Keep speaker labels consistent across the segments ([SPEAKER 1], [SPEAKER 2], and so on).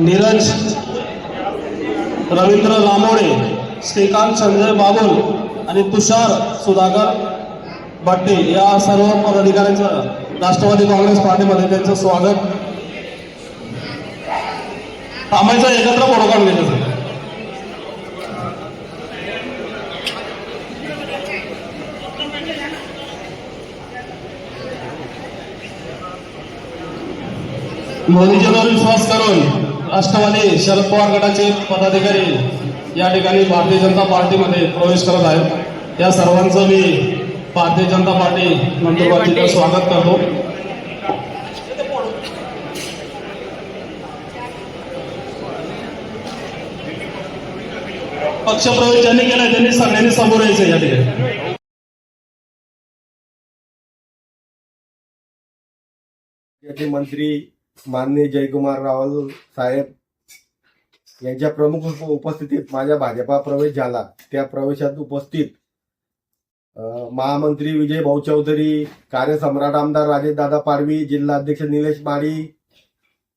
[SPEAKER 1] नीरज रवींद्र लामोडे श्रीकांत संजय बाबुल आणि तुषार सुधाकर भट्टे या सर्व पदाधिकाऱ्यांचं राष्ट्रवादी काँग्रेस पार्टीमध्ये त्यांचं स्वागत थांबायचं एकत्र फोटो काढून घ्यायचं सर. मोदीजींवर विश्वास करून राष्ट्रवादी शरद पवार गटाचे पदाधिकारी या ठिकाणी भारतीय जनता पार्टीमध्ये प्रवेश करत आहेत. या सर्वांचं मी भारतीय जनता पार्टी नंदुरबारचं स्वागत करतो. पक्षप्रवेश ज्यांनी केलाय त्यांनी सगळ्यांनी समोर यायचं या ठिकाणी.
[SPEAKER 2] मंत्री माननीय जयकुमार रावल साहेब यांच्या प्रमुख उपस्थितीत माझ्या भाजपा प्रवेश झाला. त्या प्रवेशात उपस्थित महामंत्री विजय भाऊ चौधरी कार्यसम्राट आमदार राजेशदादा पाडवी जिल्हाध्यक्ष निलेश माळी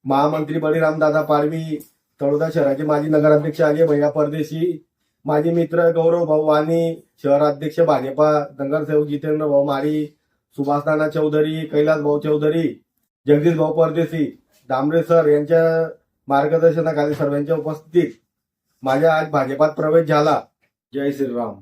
[SPEAKER 2] महामंत्री बळीरामदादा पाडवी तळोदा शहराचे माजी नगराध्यक्ष अजय भैया परदेशी माजी मित्र गौरव भाऊ वाणी शहराध्यक्ष भाजपा नगरसेवक जितेंद्र भाऊ माळी सुभाषनाना चौधरी कैलास भाऊ चौधरी जगदीश भाऊ परदेशी दामरे सर यांच्या मार्गदर्शनाखाली सर्वांच्या उपस्थितीत माझ्या आज भाजपात प्रवेश झाला. जय श्रीराम.